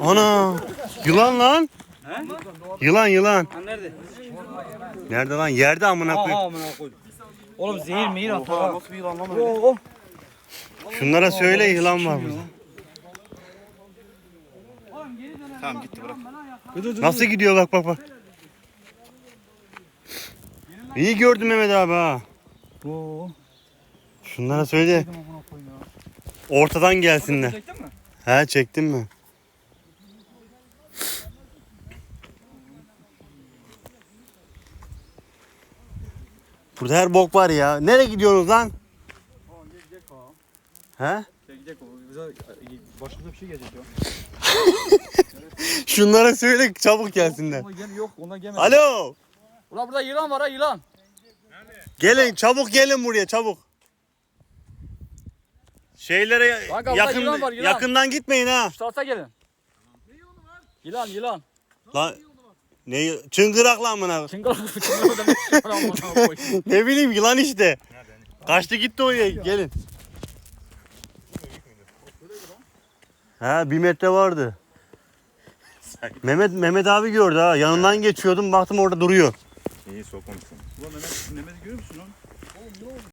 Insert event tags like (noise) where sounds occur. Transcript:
Ana! Yılan lan. Yılan yılan. Ha nerede? Nerede lan? Yerde amına koyayım. Oğlum zehir mehir atar. Nasıl bir yılan lan Oo. Şunlara söyle yılan var burada. Tamam gitti bırak. Nasıl gidiyor bak bak bak. İyi gördüm Mehmet abi ha. Oo. Şunlara söyle. Ortadan gelsinler. Çektin mi? He çektin mi? Burada her bok var ya. Nereye gidiyorsunuz lan? He? Çekecek o. Bize başımıza bir şey gelecek ya. (laughs) Şunlara söyle çabuk gelsinler. Ama gel yok ona gelmedi. Alo. Ulan burada yılan var ha yılan. Gelin çabuk gelin buraya çabuk. Şeylere Bak abla, yakın yılan var, yılan. yakından gitmeyin ha. Şu tarafa gelin. Yılan yılan. Lan ne çıngırak lan amına. Çıngır çıngır demek çıngır amına koy. (laughs) ne bileyim yılan işte. Kaçtı gitti oraya gelin. Ha bir metre vardı. Mehmet Mehmet abi gördü ha. Yanından geçiyordum baktım orada duruyor. İyi sokmamışsın. Ulan Mehmet, Mehmet'i görüyor musun lan?